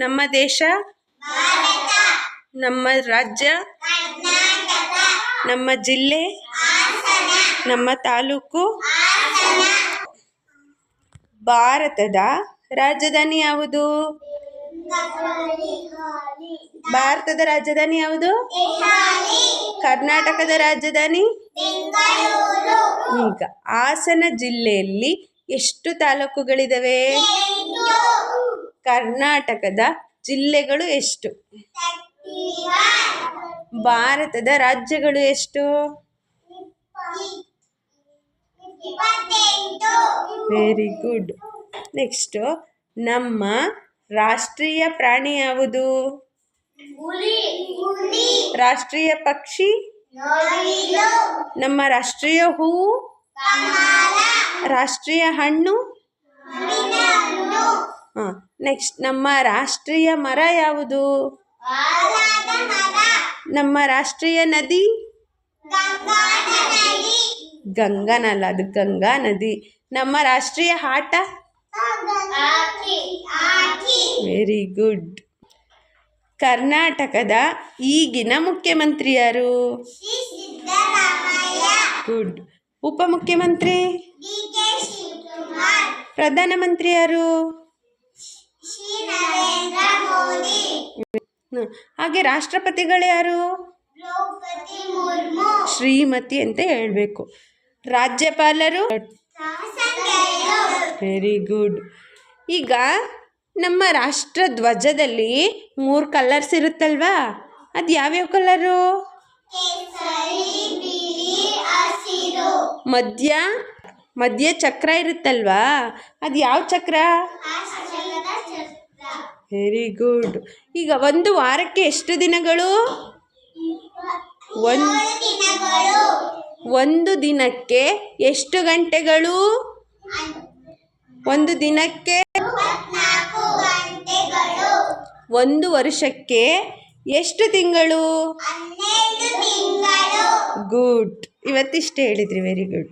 ನಮ್ಮ ದೇಶ? ನಮ್ಮ ರಾಜ್ಯ? ನಮ್ಮ ಜಿಲ್ಲೆ? ನಮ್ಮ ತಾಲೂಕು? ಭಾರತದ ರಾಜಧಾನಿ ಯಾವುದು? ಭಾರತದ ರಾಜಧಾನಿ ಯಾವುದು? ಕರ್ನಾಟಕದ ರಾಜಧಾನಿ? ಈಗ ಹಾಸನ ಜಿಲ್ಲೆಯಲ್ಲಿ ಎಷ್ಟು ತಾಲೂಕುಗಳಿದಾವೆ? ಕರ್ನಾಟಕದ ಜಿಲ್ಲೆಗಳು ಎಷ್ಟು? ಭಾರತದ ರಾಜ್ಯಗಳು ಎಷ್ಟು? ವೆರಿ ಗುಡ್ ನೆಕ್ಸ್ಟು ನಮ್ಮ ರಾಷ್ಟ್ರೀಯ ಪ್ರಾಣಿ ಯಾವುದು? ರಾಷ್ಟ್ರೀಯ ಪಕ್ಷಿ? ನಮ್ಮ ರಾಷ್ಟ್ರೀಯ ಹೂವು ರಾಷ್ಟ್ರೀಯ ಹಣ್ಣು? ಹಾಂ. ನೆಕ್ಸ್ಟ್ ನಮ್ಮ ರಾಷ್ಟ್ರೀಯ ಮರ ಯಾವುದು? ನಮ್ಮ ರಾಷ್ಟ್ರೀಯ ನದಿ? ಗಂಗಾನಲ್ಲ ಅದು ಗಂಗಾ ನದಿ. ನಮ್ಮ ರಾಷ್ಟ್ರೀಯ ಆಟ? ವೆರಿ ಗುಡ್ ಕರ್ನಾಟಕದ ಈಗಿನ ಮುಖ್ಯಮಂತ್ರಿ ಯಾರು? ಗುಡ್ ಉಪಮುಖ್ಯಮಂತ್ರಿ? ಪ್ರಧಾನಮಂತ್ರಿ ಯಾರು. ಹಾಗೆ ರಾಷ್ಟ್ರಪತಿಗಳು ಯಾರು? ಶ್ರೀಮತಿ ಅಂತ ಹೇಳಬೇಕು. ರಾಜ್ಯಪಾಲರು? ವೆರಿ ಗುಡ್ ಈಗ ನಮ್ಮ ರಾಷ್ಟ್ರ ಧ್ವಜದಲ್ಲಿ ಮೂರು ಕಲರ್ಸ್ ಇರುತ್ತಲ್ವಾ? ಅದು ಯಾವ್ಯಾವ ಕಲರು ಮಧ್ಯ ಮಧ್ಯ ಚಕ್ರ ಇರುತ್ತಲ್ವಾ? ಅದು ಯಾವ ಚಕ್ರ? ವೆರಿ ಗುಡ್ ಈಗ ಒಂದು ವಾರಕ್ಕೆ ಎಷ್ಟು ದಿನಗಳು? ಒಂದು ಒಂದು ದಿನಕ್ಕೆ ಎಷ್ಟು ಗಂಟೆಗಳು? ಒಂದು ದಿನಕ್ಕೆ ಒಂದು ವರ್ಷಕ್ಕೆ ಎಷ್ಟು ತಿಂಗಳು? ಗುಡ್ ಇವತ್ತಿಷ್ಟು ಹೇಳಿದ್ರಿ. Very good